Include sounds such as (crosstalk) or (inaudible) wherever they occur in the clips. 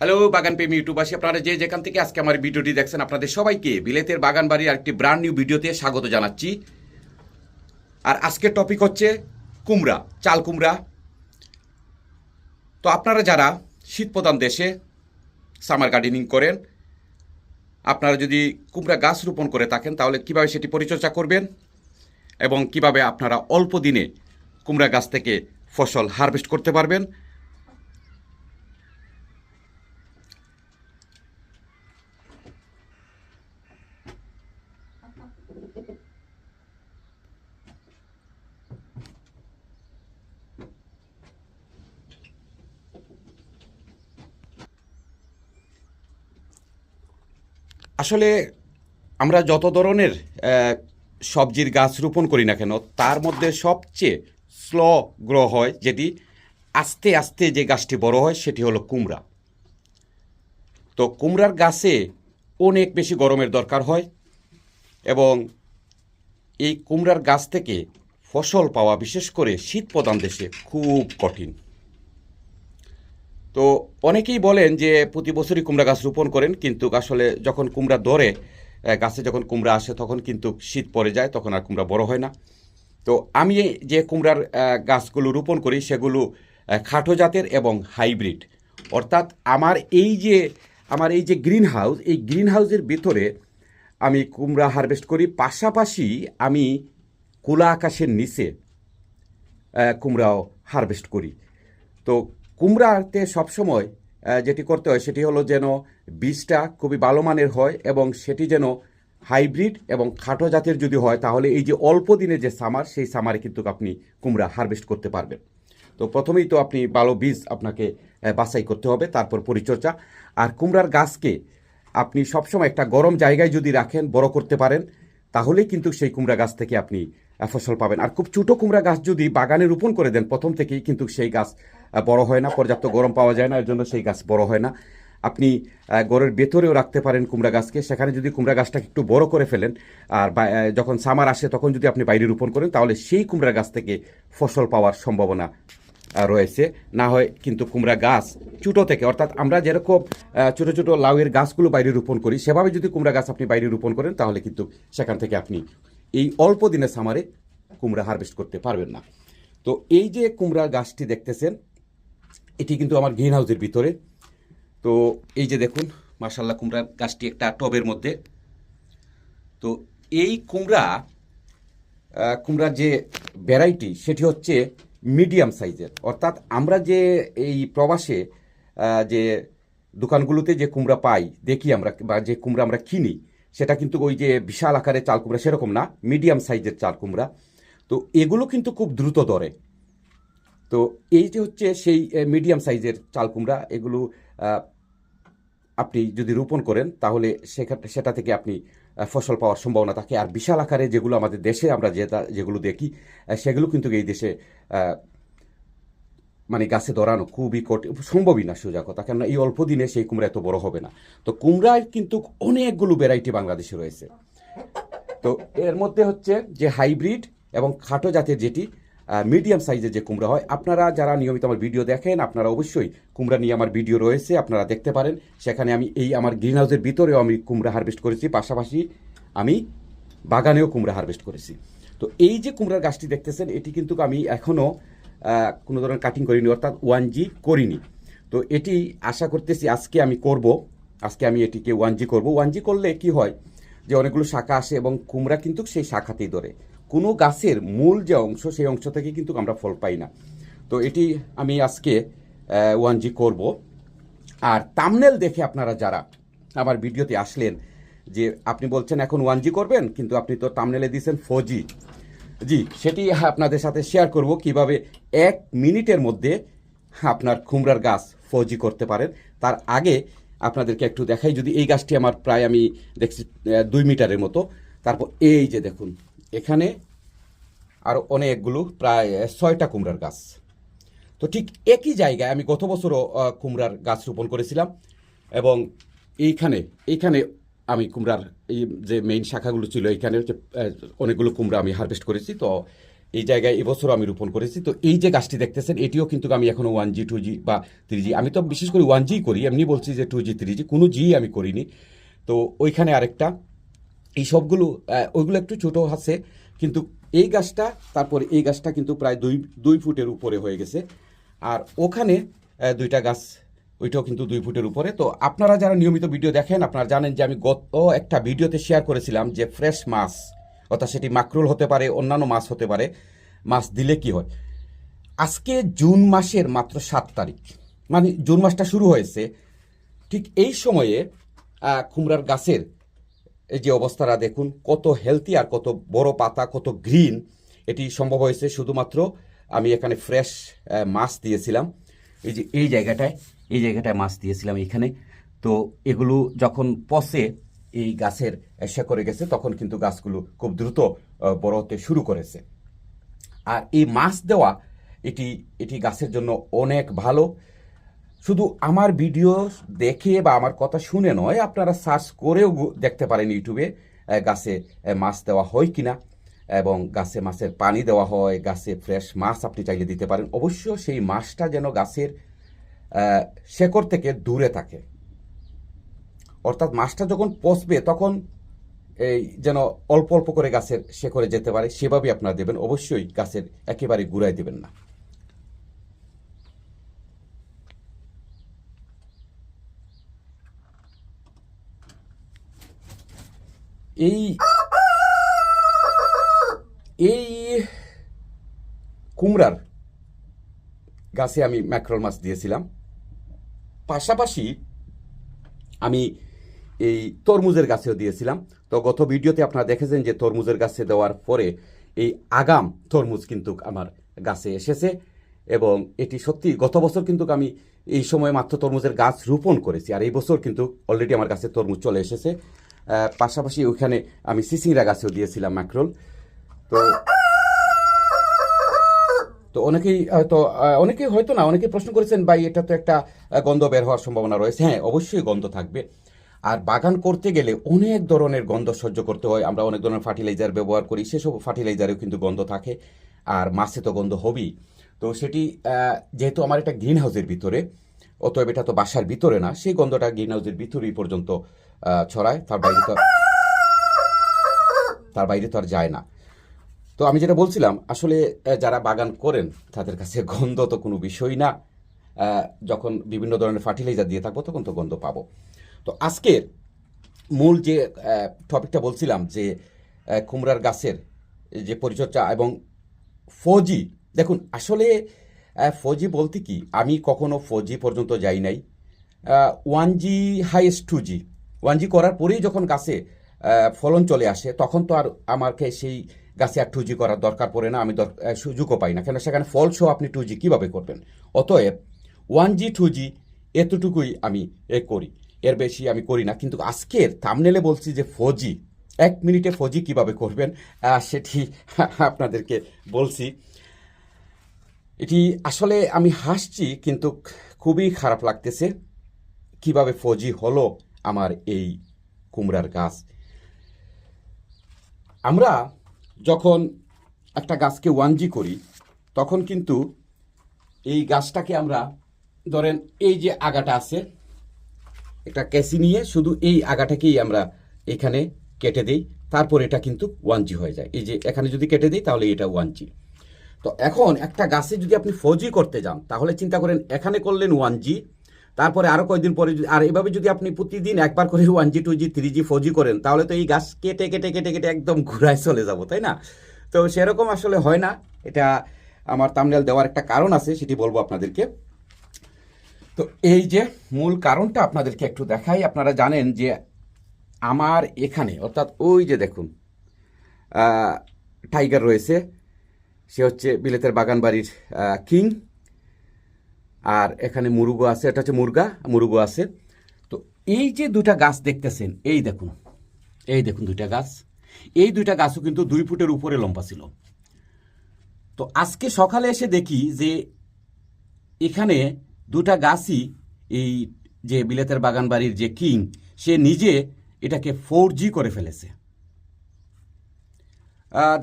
Hello বাগান প্রেমী ইউটিউবাসী আপনারা যে যেখান থেকে আজকে আমার ভিডিওটি দেখছেন, আপনাদের সবাইকে বিলেতের বাগান বাড়ির আরেকটি ব্র্যান্ড নিউ ভিডিওতে স্বাগত জানাচ্ছি। আর আজকের টপিক হচ্ছে কুমড়া, চাল কুমড়া। তো আপনারা যারা শীতপ্রধান দেশে সামার গার্ডেনিং করেন, আপনারা যদি কুমড়া গাছ রোপণ করে থাকেন, তাহলে কীভাবে সেটি পরিচর্যা করবেন এবং কীভাবে আপনারা অল্প দিনে কুমড়া গাছ থেকে ফসল হারভেস্ট করতে পারবেন? আসলে আমরা যত ধরনের সবজির গাছ রোপণ করি না কেন, তার মধ্যে সবচেয়ে স্লো গ্রো হয় যেটি আস্তে আস্তে যে গাছটি বড় হয় সেটি হলো কুমড়া। তো কুমড়ার গাছে অনেক বেশি গরমের দরকার হয় এবং এই কুমড়ার গাছ থেকে ফসল পাওয়া, বিশেষ করে শীত প্রধান দেশে, খুব কঠিন। তো অনেকেই বলেন যে প্রতি বছরই কুমড়া গাছ রোপণ করেন, কিন্তু আসলে যখন কুমড়া ধরে গাছে যখন কুমড়া আসে, তখন কিন্তু শীত পড়ে যায়, তখন আর কুমড়া বড় হয় না। তো আমি যে কুমড়ার গাছগুলো রোপণ করি, সেগুলো খাটো জাতের এবং হাইব্রিড। অর্থাৎ আমার এই যে, আমার এই যে গ্রিন হাউস, এই গ্রিন হাউসের ভিতরে আমি কুমড়া হারভেস্ট করি, পাশাপাশি আমি খোলা আকাশের নিচে কুমড়াও হারভেস্ট করি। তো কুমড়াতে সবসময় যেটি করতে হয় সেটি হলো যেন বীজটা খুবই ভালো মানের হয় এবং সেটি যেন হাইব্রিড এবং খাটো জাতের যদি হয়, তাহলে এই যে অল্প দিনে যে সামার, সেই সামারে কিন্তু আপনি কুমড়া হারভেস্ট করতে পারবেন। তো প্রথমেই তো আপনি ভালো বীজ আপনাকে বাছাই করতে হবে, তারপর পরিচর্যা। আর কুমড়ার গাছকে আপনি সবসময় একটা গরম জায়গায় যদি রাখেন, বড় করতে পারেন, তাহলেই কিন্তু সেই কুমড়া গাছ থেকে আপনি ফসল পাবেন। আর খুব ছোটো কুমড়া গাছ যদি বাগানে রোপণ করে দেন, প্রথম থেকেই কিন্তু সেই গাছ বড় হয় না, পর্যাপ্ত গরম পাওয়া যায় না, এর জন্য সেই গাছ বড় হয় না। আপনি ঘরের ভেতরেও রাখতে পারেন কুমড়া গাছকে। সেখানে যদি কুমড়া গাছটাকে একটু বড় করে ফেলেন, আর যখন সামার আসে, তখন যদি আপনি বাইরে রোপণ করেন, তাহলে সেই কুমড়া গাছ থেকে ফসল পাওয়ার সম্ভাবনা রয়েছে। না হয় কিন্তু কুমড়া গাছ ছোটো থেকে, অর্থাৎ আমরা যেরকম ছোটো ছোটো লাউয়ের গাছগুলো বাইরে রোপণ করি, সেভাবে যদি কুমড়া গাছ আপনি বাইরে রোপণ করেন, তাহলে কিন্তু সেখান থেকে আপনি এই অল্প দিনের সামারে কুমড়া হারভেস্ট করতে পারবেন না। তো এই যে কুমড়া গাছটি দেখতেছেন, এটি কিন্তু আমার গ্রিন হাউসের ভিতরে। তো এই যে দেখুন মার্শাল্লাহ কুমড়ার গাছটি একটা টবের মধ্যে। তো এই কুমড়া কুমড়ার যে ভ্যারাইটি সেটি হচ্ছে মিডিয়াম সাইজের অর্থাৎ আমরা যে এই প্রবাসে যে দোকানগুলোতে যে কুমড়া পাই, দেখি আমরা বা যে কুমড়া আমরা কিনি সেটা কিন্তু ওই যে বিশাল আকারের চাল কুমড়া সেরকম না, মিডিয়াম সাইজের চাল কুমড়া। তো এগুলো কিন্তু খুব দ্রুত দরে। তো এই যে হচ্ছে সেই মিডিয়াম সাইজের চাল কুমড়া, এগুলো আপনি যদি রোপণ করেন, তাহলে সেটা থেকে আপনি ফসল পাওয়ার সম্ভাবনা থাকে। আর বিশাল আকারে যেগুলো আমাদের দেশে আমরা যে যেগুলো দেখি সেগুলো কিন্তু এই দেশে মানে গাছে ধরানো খুবই কঠিন, সম্ভবই না সোজা কথা, কেননা এই অল্প দিনে সেই কুমড়া এত বড় হবে না। তো কুমড়ার কিন্তু অনেকগুলো ভ্যারাইটি বাংলাদেশে রয়েছে। তো এর মধ্যে হচ্ছে যে হাইব্রিড এবং খাটো জাতের যেটি মিডিয়াম সাইজের যে কুমড়া হয়, আপনারা যারা নিয়মিত আমার ভিডিও দেখেন, আপনারা অবশ্যই কুমড়া নিয়ে আমার ভিডিও রয়েছে, আপনারা দেখতে পারেন। সেখানে আমি এই আমার গ্রিন হাউসের ভিতরেও আমি কুমড়া হারভেস্ট করেছি, পাশাপাশি আমি বাগানেও কুমড়া হারভেস্ট করেছি। তো এই যে কুমড়ার গাছটি দেখতেছেন, এটি কিন্তু আমি এখনও কোনো ধরনের কাটিং করিনি, অর্থাৎ ওয়ান জি করিনি। তো এটি আশা করতেছি আজকে আমি করব, আজকে আমি এটিকে ওয়ান জি করব। ওয়ান জি করলে কি হয় যে অনেকগুলো শাখা আসে এবং কুমড়া কিন্তু সেই শাখাতেই ধরে। কোনো গাছের মূল যে অংশ, সেই অংশ থেকে কিন্তু আমরা ফল পাই না। তো এটি আমি আজকে ওয়ান জি করব। আর তামনেল দেখে আপনারা যারা আমার ভিডিওতে আসলেন যে আপনি বলছেন এখন ওয়ান জি করবেন, কিন্তু আপনি তো তামনেলে দিয়েছেন ফোর জি জি, সেটি আপনাদের সাথে শেয়ার করব কীভাবে এক মিনিটের মধ্যে আপনার কুমড়ার গাছ ফৌজি করতে পারেন। তার আগে আপনাদেরকে একটু দেখাই, যদি এই গাছটি আমার প্রায় আমি দেখছি দুই মিটারের মতো। তারপর এই যে দেখুন, এখানে আরও অনেকগুলো প্রায় ছয়টা কুমড়ার গাছ। তো ঠিক একই জায়গায় আমি গত বছরও কুমড়ার গাছ রোপণ করেছিলাম এবং এইখানে এইখানে আমি কুমড়ার এই যে মেইন শাখাগুলো ছিল এইখানে হচ্ছে অনেকগুলো কুমড়া আমি হারভেস্ট করেছি। তো এই জায়গায় এবছরও আমি রোপণ করেছি। তো এই যে গাছটি দেখতেছেন, এটিও কিন্তু আমি এখনও ওয়ান জি টু জি বা থ্রি জি আমি তো বিশেষ করে ওয়ান জি করি, এমনি বলছি যে টু জি থ্রি জি কোনো জি আমি করিনি। তো ওইখানে আরেকটা, এই সবগুলো ওইগুলো একটু ছোটো আছে, কিন্তু এই গাছটা, তারপরে এই গাছটা কিন্তু প্রায় দুই দুই ফুটের উপরে হয়ে গেছে। আর ওখানে দুইটা গাছ ওইটাও কিন্তু দুই ফুটের উপরে। তো আপনারা যারা নিয়মিত ভিডিও দেখেন, আপনারা জানেন যে আমি গত একটা ভিডিওতে শেয়ার করেছিলাম যে ফ্রেশ মাছ, অর্থাৎ সেটি মাকরুল হতে পারে, অন্যান্য মাছ হতে পারে, মাছ দিলে কি হয়? আজকে জুন মাসের মাত্র সাত তারিখ মানে জুন মাসটা শুরু হয়েছে, ঠিক এই সময়ে কুমড়ার গাছের এই যে অবস্থাটা দেখুন, কত হেলদি আর কত বড় পাতা, কত গ্রিন এটি সম্ভব হয়েছে। শুধুমাত্র আমি এখানে ফ্রেশ মাছ দিয়েছিলাম। এই যে, এই জায়গাটায় এই জায়গাটায় মাছ দিয়েছিলাম এখানে। তো এগুলো যখন পচে, এই গাছের করে গেছে, তখন কিন্তু গাছগুলো খুব দ্রুত বড় হতে শুরু করেছে। আর এই মাছ দেওয়া, এটি এটি গাছের জন্য অনেক ভালো। শুধু আমার ভিডিও দেখে বা আমার কথা শুনে নয়, আপনারা সার্চ করেও দেখতে পারেন ইউটিউবে গাছে মাছ দেওয়া হয় কিনা। এবং গাছে মাছের পানি দেওয়া হয়, গাছে ফ্রেশ মাছ আপনি চাইলে দিতে পারেন। অবশ্য সেই মাছটা যেন গাছের শেকড় থেকে দূরে থাকে। অর্থাৎ মাছটা যখন পচবে, তখন এই যেন অল্প অল্প করে গাছের শেকড়ে যেতে পারে সেভাবে আপনারা দেবেন। অবশ্যই গাছের একেবারে গুড়ায় দেবেন না। এই এই কুমড়ার গাছে আমি ম্যাক্রল মাছ দিয়েছিলাম। পাশাপাশি আমি এই তরমুজের গাছেও দিয়েছিলাম। তো গত ভিডিওতে আপনারা দেখেছেন যে তরমুজের গাছে দেওয়ার পরে এই আগাম তরমুজ কিন্তু আমার গাছে এসেছে এবং এটি সত্যি গত বছর কিন্তু আমি এই সময় মাত্র তরমুজের গাছ রোপণ করেছি আর এই বছর কিন্তু অলরেডি আমার গাছে তরমুজ চলে এসেছে। পাশাপাশি ওইখানে আমি সিসিংরা গাছেও দিয়েছিলাম ম্যাক্রোল। তো তো অনেকেই হয়তো আহ, অনেকেই হয়তো না অনেকেই প্রশ্ন করেছেন ভাই এটা তো একটা গন্ধ বের হওয়ার সম্ভাবনা রয়েছে। হ্যাঁ অবশ্যই গন্ধ থাকবে। আর বাগান করতে গেলে অনেক ধরনের গন্ধ সহ্য করতে হয়। আমরা অনেক ধরনের ফার্টিলাইজার ব্যবহার করি সেসব ফার্টিলাইজারেও কিন্তু গন্ধ থাকে। আর মাছে তো গন্ধ হবেই। তো সেটি যেহেতু আমার একটা গ্রিন হাউসের ভিতরে অতএব এটা তো বাসার ভিতরে না সেই গন্ধটা গ্রিন হাউসের ভিতরেই পর্যন্ত ছড়ায়। তার বাইরে তো তার বাইরে তো আর যায় না। তো আমি যেটা বলছিলাম, আসলে যারা বাগান করেন, তাদের কাছে গন্ধ তো কোনো বিষয় না। যখন বিভিন্ন ধরনের ফার্টিলাইজার দিয়ে থাকব, তখন তো গন্ধ পাবো। তো আজকের মূল যে টপিকটা বলছিলাম যে কুমড়ার গাছের যে পরিচর্যা এবং ফজি, দেখুন, আসলে ফজি বলতে কি? আমি কখনো ফজি পর্যন্ত যাই নাই। One G highest two G. One G করার পরেই যখন গাছে ফলন চলে আসে, তখন তো আর আমাকে সেই গাছে আর টু জি করার দরকার পড়ে না, আমি সুযোগও পাই না। কেন সেখানে ফল সহ আপনি টু জি কীভাবে করবেন? অতএব ওয়ান জি টু জি এতটুকুই আমি এ করি। এর বেশি আমি করি না। কিন্তু আজকের থামনেলে বলছি যে ফজি এক মিনিটে ফজি কীভাবে করবেন সেটি (laughs) আপনাদেরকে বলছি। এটি আসলে আমি হাসছি, কিন্তু খুবই খারাপ লাগতেছে কীভাবে ফজি হলো আমার এই কুমড়ার গাছ। আমরা যখন একটা গাছকে ওয়ানজি করি, তখন কিন্তু এই গাছটাকে আমরা, ধরেন এই যে আগাটা আছে, একটা ক্যাসি নিয়ে শুধু এই আগাটাকেই আমরা এখানে কেটে দেই, তারপর এটা কিন্তু ওয়ান জি হয়ে যায়। এই যে এখানে যদি কেটে দিই, তাহলে এটা ওয়ান জি তো এখন একটা গাছে যদি আপনি ফজি করতে যান, তাহলে চিন্তা করেন এখানে করলেন ওয়ান জি তারপরে আরও কয়েকদিন পরে আর এভাবে যদি আপনি প্রতিদিন একবার করে one G two G three G four G করেন, তাহলে তো এই গাছ কেটে কেটে কেটে কেটে একদম ঘুরায় চলে যাব, তাই না? তো সেরকম আসলে হয় না। এটা আমার তামনেল দেওয়ার একটা কারণ আছে, সেটি বলব আপনাদেরকে। তো এই যে মূল কারণটা আপনাদেরকে একটু দেখাই। আপনারা জানেন যে আমার এখানে, অর্থাৎ ওই যে দেখুন টাইগার রয়েছে। সে হচ্ছে বিলেতের বাগান বাড়ির কিং আর এখানে মুরুগো আছে, এটা হচ্ছে মুরগা, মুরুগো আছে। তো এই যে দুটা গাছ দেখতেছেন, এই দেখুন এই দেখুন দুইটা গাছ। এই দুইটা গাছও কিন্তু দুই ফুটের উপরে লম্বা ছিল। তো আজকে সকালে এসে দেখি যে এখানে দুটা গাছই এই যে বিলেতের বাগান বাড়ির যে কিং, সে নিজে এটাকে ফোর করে ফেলেছে।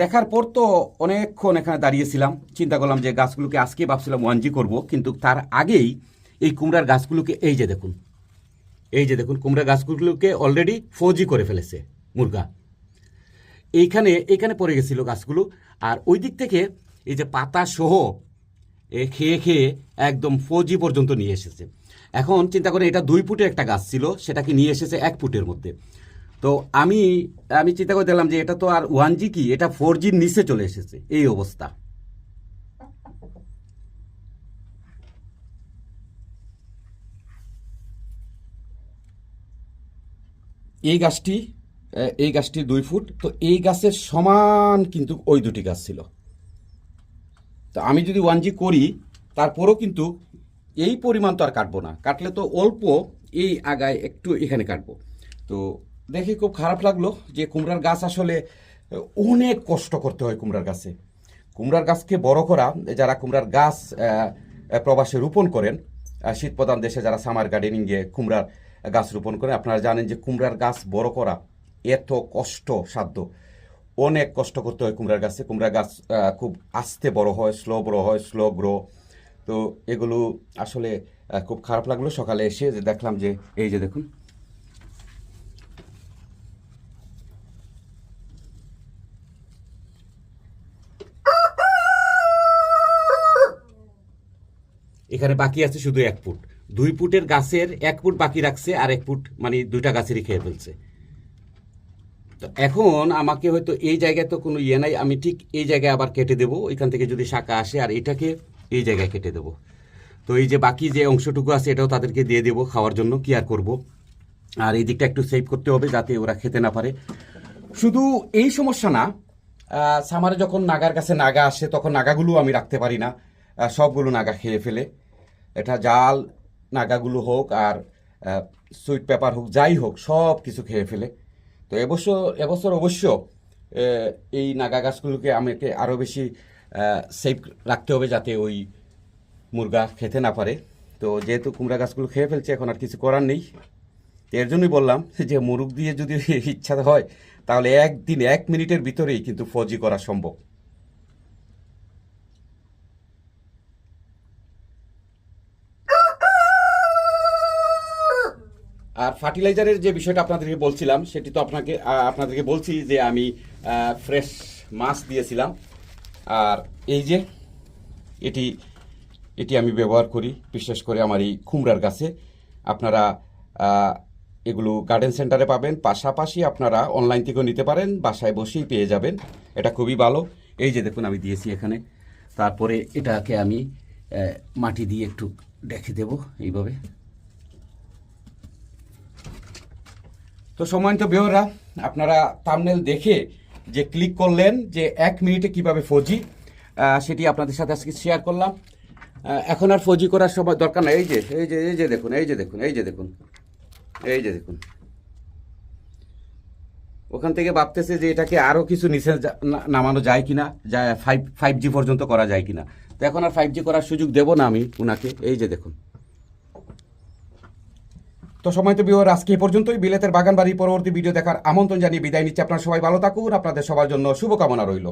দেখার পর তো অনেকক্ষণ এখানে দাঁড়িয়েছিলাম। চিন্তা করলাম যে গাছগুলোকে আজকে ভাবছিলাম ওয়ানজি করব, কিন্তু তার আগেই এই কুমড়ার গাছগুলোকে, এই যে দেখুন, এই যে দেখুন কুমড়া গাছগুলোকে অলরেডি ফৌজি করে ফেলেছে মুরগা। এইখানে এইখানে পড়ে গেছিল গাছগুলো, আর ওই দিক থেকে এই যে পাতা সহ এ খেয়ে খেয়ে একদম ফৌজি পর্যন্ত নিয়ে এসেছে। এখন চিন্তা করে এটা দুই ফুটের একটা গাছ ছিল, সেটাকে নিয়ে এসেছে এক ফুটের মধ্যে। তো আমি আমি চিন্তা করে দেখলাম যে এটা তো আর ওয়ান জি কি? এটা ফোর জির নিচে চলে এসেছে, এই অবস্থা। এই গাছটি এই গাছটি দুই ফুট, তো এই গাছের সমান কিন্তু ওই দুটি গাছ ছিল। তো আমি যদি ওয়ান জি করি, তারপরও কিন্তু এই পরিমাণ তো আর কাটবো না। কাটলে তো অল্প এই আগায় একটু এখানে কাটবো। তো দেখে খুব খারাপ লাগল যে কুমড়ার গাছ আসলে অনেক কষ্ট করতে হয় কুমড়ার গাছে। কুমড়ার গাছকে বড় করা, যারা কুমড়ার গাছ প্রবাসে রোপণ করেন শীতপ্রধান দেশে যারা সামার গার্ডেনিংয়ে কুমড়ার গাছ রোপণ করেন, আপনারা জানেন যে কুমড়ার গাছ বড় করা এত কষ্ট সাধ্য অনেক কষ্ট করতে হয় কুমড়ার গাছে। কুমড়া গাছ খুব আস্তে বড় হয় স্লো বড় হয় স্লো গ্রো তো এগুলো আসলে খুব খারাপ লাগল। সকালে এসে যে দেখলাম যে, এই যে দেখুন এখানে বাকি আছে শুধু এক ফুট। দুই ফুটের গাছের এক ফুট বাকি রাখছে আর এক ফুট মানে দুইটা গাছেরই খেয়ে ফেলছে। তো এখন আমাকে হয়তো এই জায়গায় তো কোনো ইয়ে নাই, আমি ঠিক এই জায়গায় আবার কেটে দেবো। ওইখান থেকে যদি শাখা আসে আর এটাকে এই জায়গায় কেটে দেবো। তো এই যে বাকি যে অংশটুকু আছে এটাও তাদেরকে দিয়ে দেবো খাওয়ার জন্য, কি আর করব? আর এই দিকটা একটু সেভ করতে হবে যাতে ওরা খেতে না পারে। শুধু এই সমস্যা না সামারে যখন নাগার কাছে নাগা আসে, তখন নাগাগুলো আমি রাখতে পারি না। সবগুলো নাগা খেয়ে ফেলে। এটা জাল, নাগাগুলো হোক আর সুইট পেপার হোক, যাই হোক, সব কিছু খেয়ে ফেলে। তো এবছর এবছর অবশ্য এই নাগা গাছগুলোকে আমাকে আরও বেশি সেফ রাখতে হবে যাতে ওই মুরগা খেতে না পারে। তো যেহেতু কুমড়া গাছগুলো খেয়ে ফেলছে, এখন আর কিছু করার নেই। এর জন্যই বললাম (laughs) যে মুরগ দিয়ে যদি ইচ্ছা হয়, তাহলে একদিন এক মিনিটের ভিতরেই কিন্তু ফজি করা সম্ভব। ফার্টিলাইজারের যে বিষয়টা আপনাদেরকে বলছিলাম, সেটি তো আপনাকে আপনাদেরকে বলছি যে আমি ফ্রেশ মাছ দিয়েছিলাম। আর এই যে, এটি এটি আমি ব্যবহার করি, বিশেষ করে আমার এই কুমড়ার গাছে। আপনারা এগুলো গার্ডেন সেন্টারে পাবেন। পাশাপাশি আপনারা অনলাইন থেকেও নিতে পারেন, বাসায় বসেই পেয়ে যাবেন। এটা খুবই ভালো। এই যে দেখুন, আমি দিয়েছি এখানে। তারপরে এটাকে আমি মাটি দিয়ে একটু ডেকে দেব, এইভাবে। তো সময়ন্ত বিহরা আপনারা থাম্বনেল দেখে যে ক্লিক করলেন যে এক মিনিটে কীভাবে ফৌজি সেটি আপনাদের সাথে আজকে শেয়ার করলাম। এখন আর ফৌজি করার সময় দরকার নাই। এই যে এই যে এই যে দেখুন, এই যে দেখুন, এই যে দেখুন, এই যে দেখুন। ওখান থেকে ভাবতেছে যে এটাকে আরও কিছু নিচে নামানো যায় কিনা, যায় ফাইভ ফাইভ জি পর্যন্ত করা যায় কিনা। তো এখন আর ফাইভ জি করার সুযোগ দেবো না আমি ওনাকে এই যে দেখুন। তো সময় তো বিহার আজকে পর্যন্তই। বিলেতের বাগানবাড়ি পরবর্তী ভিডিও দেখার আমন্ত্রণ জানিয়ে বিদায় নিচ্ছে। আপনার সবাই ভালো থাকুন। আপনাদের সবার জন্য শুভকামনা রইল।